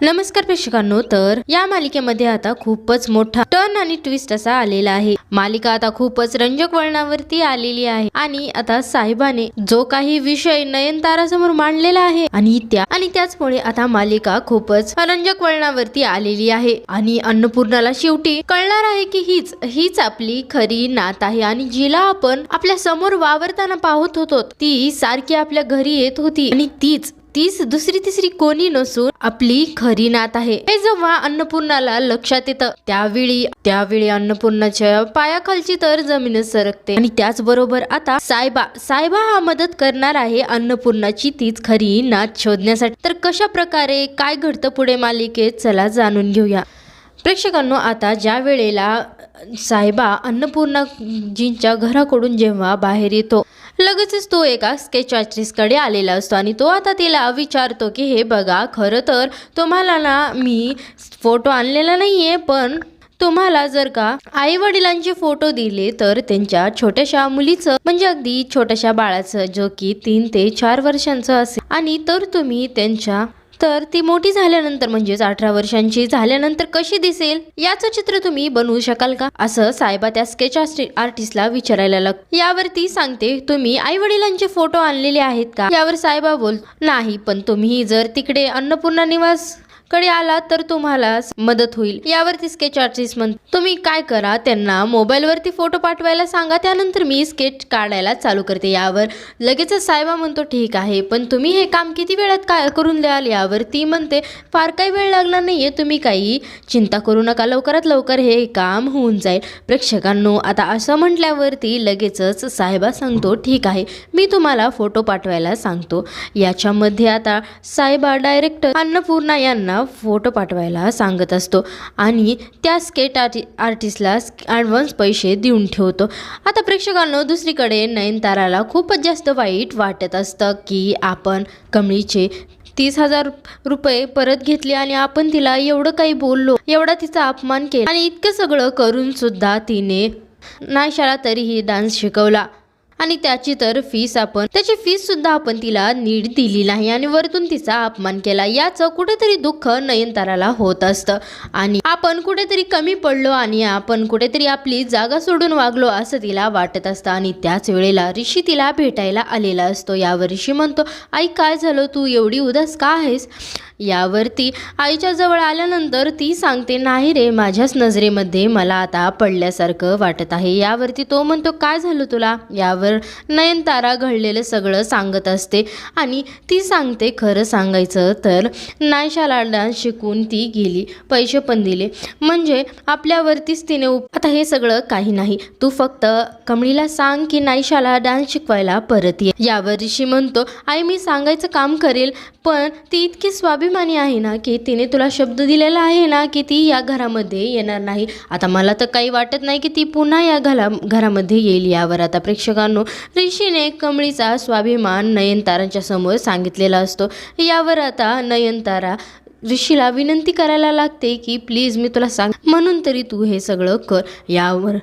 नमस्कार प्रेक्षकांनो तर या मालिकेमध्ये आता खूपच मोठा टर्न आणि ट्विस्ट असा आलेला आहे. मालिका आता खूपच रंजक वळणावरती आलेली आहे आणि आता साहेबाने जो काही विषय नयनतारासमोर मांडलेला आहे आणि त्या आणि त्याचमुळे आता मालिका खूपच रंजक वळणावरती आलेली आहे आणि अन्नपूर्णाला शेवटी कळणार आहे की हीच हीच आपली खरी नात आहे आणि जिला आपण आपल्यासमोर वावरताना पाहत होतो ती सारखी आपल्या घरी येत होती आणि तीच तीच दुसरी तिसरी कोणी नसून आपली खरी नात आहे. हे जेव्हा अन्नपूर्णाला लक्षात येतं त्यावेळी त्यावेळी अन्नपूर्णाच्या पायाखालची तर जमीनच सरकते. आणि त्याचबरोबर आता सायबा सायबा हा मदत करणार आहे अन्नपूर्णाची तीच खरी नात शोधण्यासाठी. तर कशा प्रकारे काय घडतं पुढे मालिकेत चला जाणून घेऊया. प्रेक्षकांनो आता ज्या वेळेला साहेबा अन्नपूर्णाजींच्या घराकडून जेव्हा बाहेर येतो लगेचच तो एका स्केच आर्टिस्टकडे आलेला असतो आणि तो आता तिला विचारतो की हे बघा खरं तर तुम्हाला ना मी फोटो आणलेला नाही आहे पण तुम्हाला जर का आई वडिलांचे फोटो दिले तर त्यांच्या छोट्याशा मुलीचं म्हणजे अगदी छोट्याशा बाळाचं जो की तीन ते चार वर्षांचं असेल. आणि तर तुम्ही त्यांच्या तर ती मोठी झाल्यानंतर म्हणजेच अठरा वर्षांची झाल्यानंतर कशी दिसेल? याचं चित्र तुम्ही बनवू शकाल का? असं साहेबा त्या स्केच आर्टिस्टला विचारायला लाग यावरती सांगते तुम्ही आई वडिलांचे फोटो आणलेले आहेत का? यावर साहेबा बोल नाही पण तुम्ही जर तिकडे अन्नपूर्णा निवास कडे आला तर तुम्हाला मदत होईल. यावरती स्केच आर्टिस्ट म्हण तुम्ही काय करा? त्यांना मोबाईलवरती फोटो पाठवायला सांगा. त्यानंतर मी स्केच काढायला चालू करते यावर. लगेचच साहेबा म्हणतो ठीक आहे पण तुम्ही हे काम किती वेळात काय करून द्याल? यावर ती म्हणते फार काही वेळ लागणार नाहीये. तुम्ही काही चिंता करू नका. लवकरात लवकर हे काम होऊन जाईल. प्रेक्षकांनो आता असं म्हटल्यावरती लगेचच साहेबा सांगतो ठीक आहे मी तुम्हाला फोटो पाठवायला सांगतो. याच्यामध्ये आता साहेबा डायरेक्टर अन्नपूर्णा यांना फोटो पाठवायला सांगत असतो आणि त्या स्केट आर्टि आर्टिस्टला ॲडव्हान्स पैसे देऊन ठेवतो. आता प्रेक्षकांनो दुसरीकडे नयनताराला खूपच जास्त वाईट वाटत असतं की आपण कमळीचे तीस हजार रुपये परत घेतले आणि आपण तिला एवढं काही बोललो एवढा तिचा अपमान केला आणि इतकं सगळं करून सुद्धा तिने नाशाला तरीही डान्स शिकवला. आणि त्याची तर फीस आपण त्याची फीस सुद्धा आपण तिला नीट दिली नाही आणि वरतून तिचा अपमान केला. याचं कुठेतरी दुःख नयनताराला होत असतं. आणि आपण कुठेतरी कमी पडलो आणि आपण कुठेतरी आपली जागा सोडून वागलो असं तिला वाटत असतं. आणि त्याच वेळेला ऋषी तिला भेटायला आलेला असतो. यावर ऋषी म्हणतो आई काय झालं? तू एवढी उदास का आहेस? यावरती आईच्या जवळ आल्यानंतर ती सांगते नाही रे माझ्याच नजरेमध्ये मला आता पडल्यासारखं वाटत आहे. यावरती तो म्हणतो काय झालं तुला? यावर नयनतारा घडलेलं सगळं सांगत असते. आणि ती सांगते खरं सांगायचं तर नायशाला डान्स शिकून ती गेली पैसे पण दिले. म्हणजे आपल्यावरतीच तिने उप आता हे सगळं काही नाही. तू फक्त कमळीला सांग की नायशाला डान्स शिकवायला परत ये. यावर ऋषी म्हणतो आई मी सांगायचं काम करेल पण ती इतकी स्वाभिमानी आहे ना की तिने तुला शब्द दिलेला आहे ना की ती या घरामध्ये येणार नाही. आता मला तर काही वाटत नाही की ती पुन्हा या घरा घरामध्ये येईल यावर. आता प्रेक्षकां ऋषीने कमळीचा स्वाभिमान नयनतारांच्या समोर सांगितलेला असतो. यावर आता नयनतारा ऋषीला विनंती करायला लागते की प्लीज मी तुला सांग म्हणून तरी तू हे सगळं कर. यावर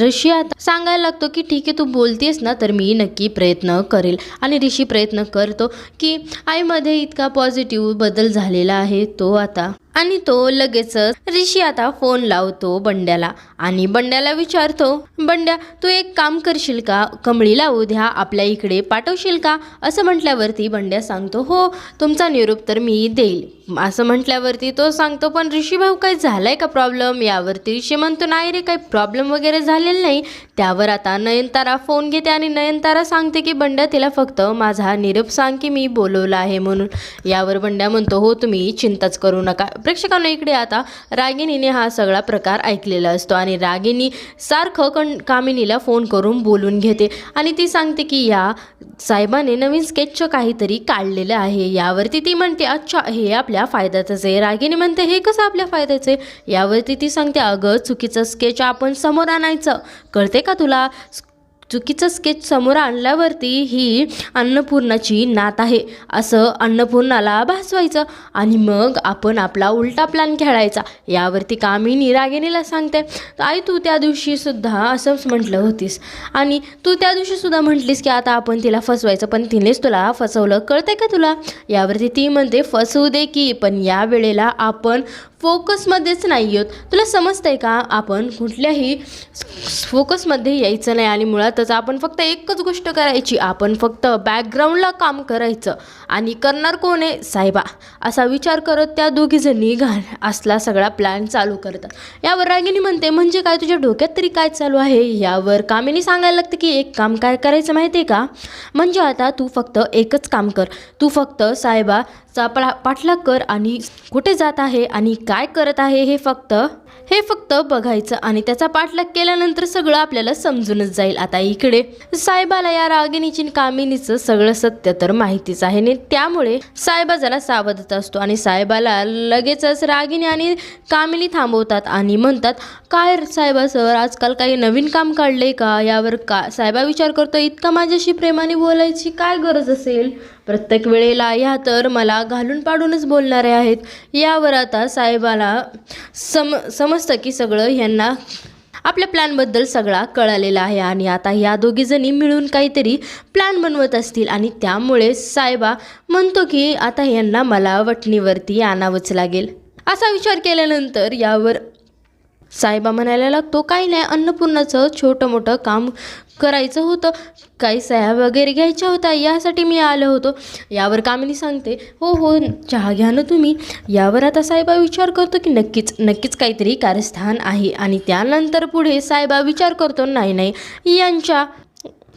ऋषी आता सांगायला लागतो की ठीक आहे तू बोलतेस ना तर मी नक्की प्रयत्न करेल. आणि ऋषी प्रयत्न करतो की आईमध्ये इतका पॉझिटिव्ह बदल झालेला आहे तो आता आणि तो लगेचच ऋषी आता फोन लावतो बंड्याला आणि बंड्याला विचारतो बंड्या तू एक काम करशील का? कमळीला उद्या आपल्या इकडे पाठवशील का? असं म्हटल्यावरती बंड्या सांगतो हो तुमचा निरोप तर मी देईल. असं म्हटल्यावरती तो सांगतो पण ऋषी भाऊ काय झालाय का प्रॉब्लेम यावरती ऋषी म्हणतो नाही रे काही प्रॉब्लेम वगैरे झालेला नाही. त्यावर आता नयनतारा फोन घेते आणि नयनतारा सांगते की बंड्या तिला फक्त माझा निरोप सांग की मी बोलवलं आहे म्हणून. यावर बंड्या म्हणतो हो तुम्ही चिंताच करू नका. प्रेक्षकांना इकडे आता रागिणीने हा सगळा प्रकार ऐकलेला असतो आणि रागिणी सारखं कण कामिनीला फोन करून बोलून घेते आणि ती सांगते की या साहेबाने नवीन स्केचचं काहीतरी काढलेलं आहे. यावरती ती म्हणते अच्छा हे आपल्या फायद्याचंच आहे. रागिणी म्हणते हे कसं आपल्या फायद्याचं आहे? यावरती ती सांगते अगं चुकीचं स्केच आपण समोर आणायचं. कळते का तुला? चुकीचं स्केच समोर आणल्यावरती ही अन्नपूर्णाची नात आहे. असं अन्नपूर्णाला भासवायचं आणि मग आपण आपला उलटा प्लॅन खेळायचा. यावरती कामिनी रागिणीला सांगते आई तू त्या दिवशीसुद्धा असंच म्हटलं होतीस. आणि तू त्या दिवशीसुद्धा म्हटलीस की आता आपण तिला फसवायचं पण तिनेच तुला फसवलं. कळतंय का तुला? यावरती ती म्हणते फसवू दे की पण या वेळेला आपण फोकसमध्येच नाही आहोत तुला समजतंय का? आपण कुठल्याही फोकसमध्ये यायचं नाही आणि मुळातच आपण फक्त एकच गोष्ट करायची. आपण फक्त बॅकग्राऊंडला काम करायचं. आणि करणार कोण आहे? साहेबा. असा विचार करत त्या दोघीजणी घाल असला सगळा प्लॅन चालू करतात. यावर रागिनी म्हणते म्हणजे काय? तुझ्या डोक्यात तरी काय चालू आहे? यावर कामिनी सांगायला लागतं की एक काम काय करायचं माहिती आहे का? म्हणजे आता तू फक्त एकच काम कर. तू फक्त साहेबा चा पा पाठलाग कर आणि कुठे जात आहे आणि काय करत आहे हे फक्त हे फक्त बघायचं आणि त्याचा पाठलाग केल्यानंतर सगळं आपल्याला समजूनच जाईल. आता इकडे साहेबाला या रागिणीची कामिनीचं सगळं सत्य तर माहितीच आहे आणि त्यामुळे साहेबा जरा सावधच असतो आणि साहेबाला लगेचच रागिणी आणि कामिनी थांबवतात आणि म्हणतात काय साहेबा सर आजकाल काही नवीन काम काढले का? यावर का साहेबा विचार करतो इतका माझ्याशी प्रेमाने बोलायची काय गरज असेल? प्रत्येक वेळेला या तर मला घालून पाडूनच बोलणारे आहेत. यावर आता साहेबाला सम समजतं की सगळं ह्यांना आपल्या प्लॅनबद्दल सगळा कळालेला आहे आणि आता या दोघीजणी मिळून काहीतरी प्लॅन बनवत असतील आणि त्यामुळे साहेबा म्हणतो की आता यांना मला वटणीवरती आणावंच लागेल. असा विचार केल्यानंतर यावर साहेबा म्हणायला लागतो काही नाही अन्नपूर्णाचं छोटं मोठं काम करायचं होतं. काही सह्या वगैरे घ्यायच्या होत्या यासाठी मी आलो होतो. यावर कामिनी सांगते हो हो चहा घ्या ना तुम्ही. यावर आता साहेबा विचार करतो की नक्कीच नक्कीच काहीतरी कारस्थान आहे. आणि त्यानंतर पुढे साहेबा विचार करतो नाही नाही यांच्या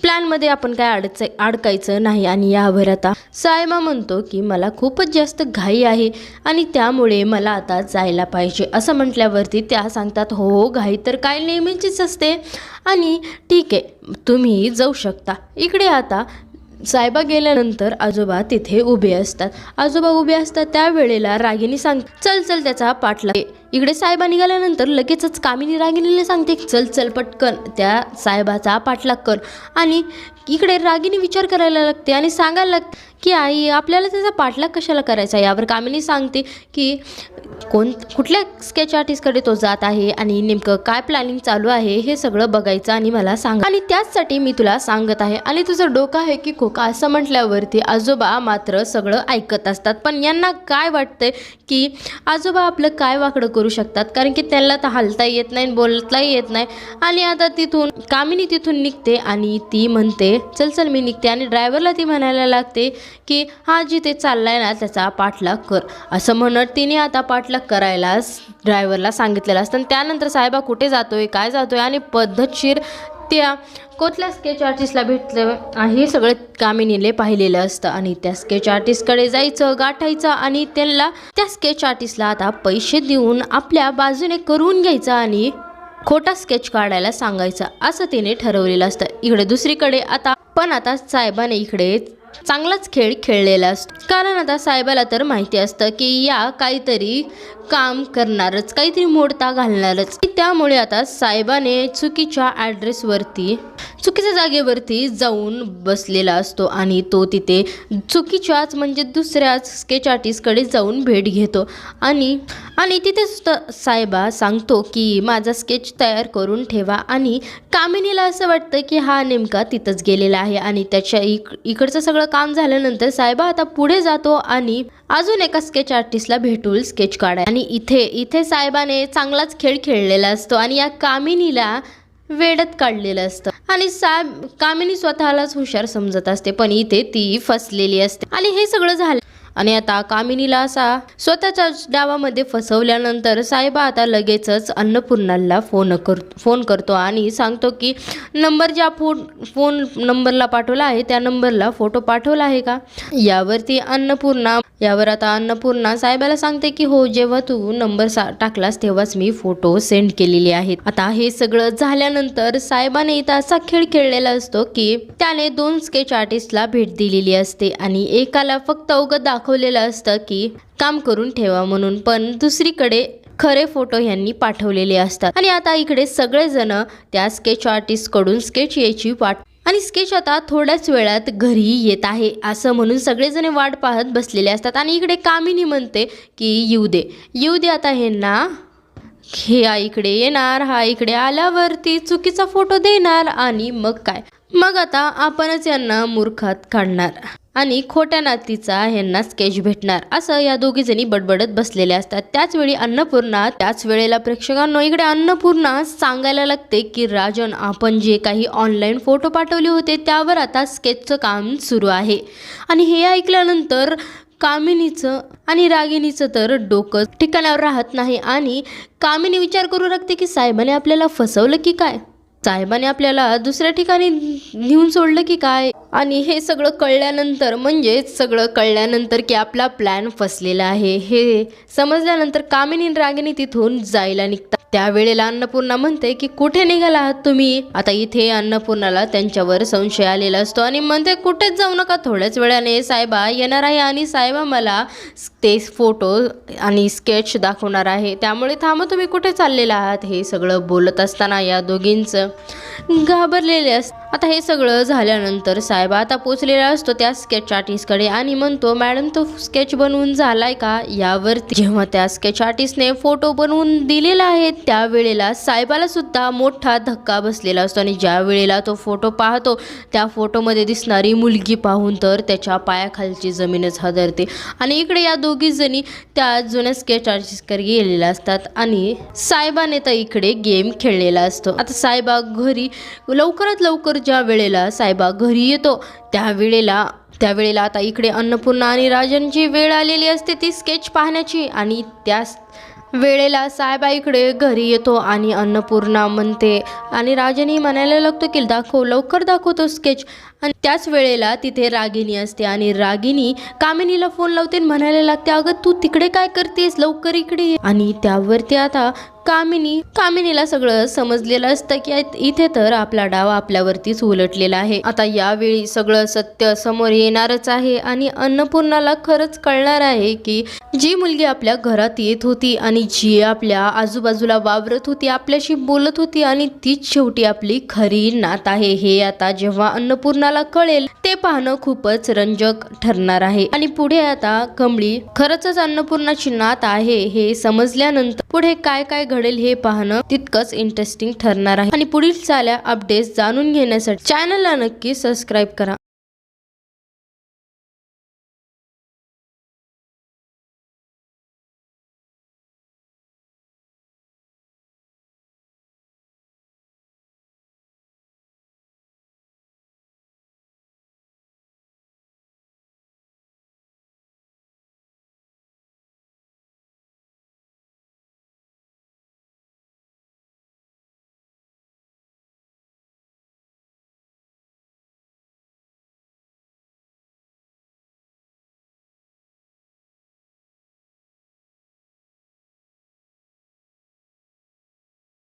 प्लॅनमध्ये आपण काय अडच अडकायचं नाही आणि यावर आता सायमा म्हणतो की मला खूपच जास्त घाई आहे आणि त्यामुळे मला आता जायला पाहिजे. असं म्हटल्यावरती त्या सांगतात हो हो घाई तर काय नेहमीचीच असते. आणि ठीक आहे तुम्ही जाऊ शकता. इकडे आता साहेबा गेल्यानंतर आजोबा तिथे उभे असतात. आजोबा उभे असतात त्यावेळेला रागिनी सांग चल चल त्याचा पाठला इकडे साहेबा निघाल्यानंतर लगेचच कामिनी रागिणीला सांगते चल चल पटकन त्या साहेबाचा पाठलाग कर. आणि इकडे रागिनी विचार करायला लागते आणि सांगायला लागते की आई आपल्याला त्याचा पाठलाग कशाला करायचा यावर कामिनी सांगते की कोण कुठल्या स्केच आर्टिस्टकडे तो जात आहे आणि नेमकं काय प्लॅनिंग चालू आहे हे सगळं बघायचं आणि मला सांग. आणि त्याचसाठी मी तुला सांगत आहे आणि तुझं डोकं आहे की खोका असं म्हटल्यावरती आजोबा मात्र सगळं ऐकत असतात. पण यांना काय वाटतंय की आजोबा आपलं काय वाकडं करू शकतात? कारण की त्यांना तर हलता येत नाही बोलताही येत नाही. आणि आता तिथून कामिनी तिथून निघते आणि ती म्हणते चल चल मी निघते. आणि ड्रायव्हरला ती म्हणायला लागते की हा जिथे चाललाय ना त्याचा पाठलाग कर. असं म्हणत तिने आता पाठलाग करायला ड्रायव्हरला सांगितलेलं असतं. आणि त्यानंतर साहेबा कुठे जातोय काय जातोय आणि पद्धतशीर त्या कोथल्या स्केच आर्टिस्टला भेटलं हे सगळं कामिनीले पाहिलेलं असतं. आणि त्या स्केच आर्टिस्टकडे जायचं गाठायचं आणि त्यांना त्या स्केच आर्टिस्टला आता पैसे देऊन आपल्या बाजूने करून घ्यायचं आणि खोटा स्केच काढायला सांगायचा. असं तिने ठरवलेलं असतं. इकडे दुसरीकडे आता पण आता साहेबाने इकडे चांगलाच खेळ खेळलेला असतो. कारण आता साहेबाला तर माहिती असतं की या काहीतरी काम करणारच काहीतरी मोडता घालणारच. त्यामुळे आता साहेबाने चुकीच्या ॲड्रेसवरती चुकीच्या जागेवरती जाऊन बसलेला असतो आणि तो तिथे चुकीच्याच म्हणजे दुसऱ्याच स्केच आर्टिस्टकडे जाऊन भेट घेतो. आणि आणि तिथे सुद्धा साहेबा सांगतो की माझा स्केच तयार करून ठेवा आणि कामिनीला असं वाटतं की हा नेमका तिथंच गेलेला आहे आणि त्याच्या इक इकडचं सगळं काम झाल्यानंतर साहेबा आता पुढे जातो आणि अजून एका स्केच आर्टिस्टला भेटून स्केच काढाय आणि इथे इथे साहेबाने चांगलाच खेळ खेळलेला असतो आणि या कामिनीला वेडत काढलेलं असतं. आणि साहेब कामिनी स्वतःलाच हुशार समजत असते पण इथे ती फसलेली असते आणि हे सगळं झालं आणि आता कामिनीला असा स्वतःच्या डावामध्ये फसवल्यानंतर साहेबा आता लगेचच अन्नपूर्णाला फोन कर फोन करतो आणि सांगतो की नंबर ज्या फोन फोन नंबरला पाठवला आहे त्या नंबरला फोटो पाठवला आहे का? यावरती अन्नपूर्णा यावर आता अन्नपूर्णा साहेबाला सांगते की हो जेव्हा तू नंबर सा टाकलास तेव्हाच मी फोटो सेंड केलेले आहेत. आता हे सगळं झाल्यानंतर साहेबाने इथं असा खेळ खेळलेला असतो की त्याने दोन स्केच आर्टिस्टला भेट दिलेली असते आणि एकाला फक्त अवघत दाखवलेलं असतं की काम करून ठेवा म्हणून पण दुसरीकडे खरे फोटो यांनी पाठवलेले असतात. आणि आता इकडे सगळेजण त्या स्केच आर्टिस्टकडून स्केच यायची वाट आणि स्केच आता थोड्याच वेळात घरी येत आहे असं म्हणून सगळेजण वाट पाहत बसलेले असतात. आणि इकडे कामिनी म्हणते की येऊ दे येऊ दे आता ह्यांना हे इकडे येणार हा इकडे आल्यावरती चुकीचा फोटो देणार आणि मग काय? मग आता आपणच यांना मूर्खात काढणार. आणि खोट्या नातीचा यांना स्केच भेटणार. असं या दोघी जणी बडबडत बसलेल्या असतात. त्याचवेळी अन्नपूर्णा त्याच वेळेला प्रेक्षकांना इकडे अन्नपूर्णा सांगायला लागते की राजन आपण जे काही ऑनलाईन फोटो पाठवले होते त्यावर आता स्केचचं काम सुरू आहे. आणि हे ऐकल्यानंतर कामिनीचं आणि रागिणीचं तर डोकं ठिकाणावर राहत नाही. आणि कामिनी विचार करू लागते की साहेबाने आपल्याला फसवलं की काय? साहेबाने आपल्याला दुसऱ्या ठिकाणी नेऊन सोडलं की काय? आणि हे सगळं कळल्यानंतर म्हणजेच सगळं कळल्यानंतर की आपला प्लॅन फसलेला आहे. हे समजल्यानंतर कामिनी रागिनी रागिणी तिथून जायला निघतात. त्यावेळेला अन्नपूर्णा म्हणते की कुठे निघाला आहात तुम्ही? आता इथे अन्नपूर्णाला त्यांच्यावर संशय आलेला असतो आणि म्हणते कुठेच जाऊ नका. थोड्याच वेळाने साहेबा येणार आहे आणि साहेबा मला ते फोटो आणि स्केच दाखवणार आहे. त्यामुळे थांबा तुम्ही कुठे चाललेला आहात? हे सगळं बोलत असताना या दोघींचं घाबरलेले असत आता हे सगळं झाल्यानंतर साहेब आता पोचलेला असतो त्या स्केच आर्टिस्टकडे आणि म्हणतो मॅडम तो स्केच बनवून झालाय का? यावर जेव्हा त्या स्केच आर्टिस्टने फोटो बनवून दिलेला आहे त्यावेळेला साहेबाला सुद्धा मोठा धक्का बसलेला असतो. आणि ज्या वेळेला तो फोटो पाहतो त्या फोटोमध्ये दिसणारी मुलगी पाहून तर त्याच्या पायाखालची जमीनच हादरते. आणि इकडे या दोघी जणी त्या जुन्या स्केच आर्टिस्टकडे गेलेल्या असतात आणि साहेबाने तर इकडे गेम खेळलेला असतो. आता साहेबा घरी लवकरात लवकर ज्या वेळेला साहेबा घरी येतो त्यावेळेला त्यावेळेला आता इकडे अन्नपूर्णा आणि राजनची वेळ आलेली असते ती स्केच पाहण्याची. आणि त्या वेळेला साहेबा इकडे घरी येतो आणि अन्नपूर्णा म्हणते आणि राजनी म्हणायला लागतो की दाखव लवकर दाखवतो स्केच आणि त्याच वेळेला तिथे रागिनी असते आणि रागिनी कामिनीला फोन लावते म्हणायला लागते अगं तू तिकडे काय करतेस? लवकर इकडे आणि त्यावरती आता कामिनी कामिनीला सगळं समजलेलं असतं की इथे तर आपला डाव आपल्यावरतीच उलटलेला आहे. आता यावेळी सगळं सत्य समोर येणारच आहे आणि अन्नपूर्णाला खरंच कळणार आहे की जी मुलगी आपल्या घरात येत होती आणि जी आपल्या आजूबाजूला वावरत होती आपल्याशी बोलत होती आणि तीच शेवटी आपली खरी नात आहे. हे आता जेव्हा अन्नपूर्णाला कळेल ते पाहणं खूपच रंजक ठरणार आहे. आणि पुढे आता कमळी खरंच अन्नपूर्णाची नात आहे हे समजल्यानंतर पुढे काय काय घड घडेल हे पाहणं तितकंच इंटरेस्टिंग ठरणार आहे. आणि पुढील चाल्या अपडेट्स जाणून घेण्यासाठी चॅनलला नक्की सबस्क्राईब करा.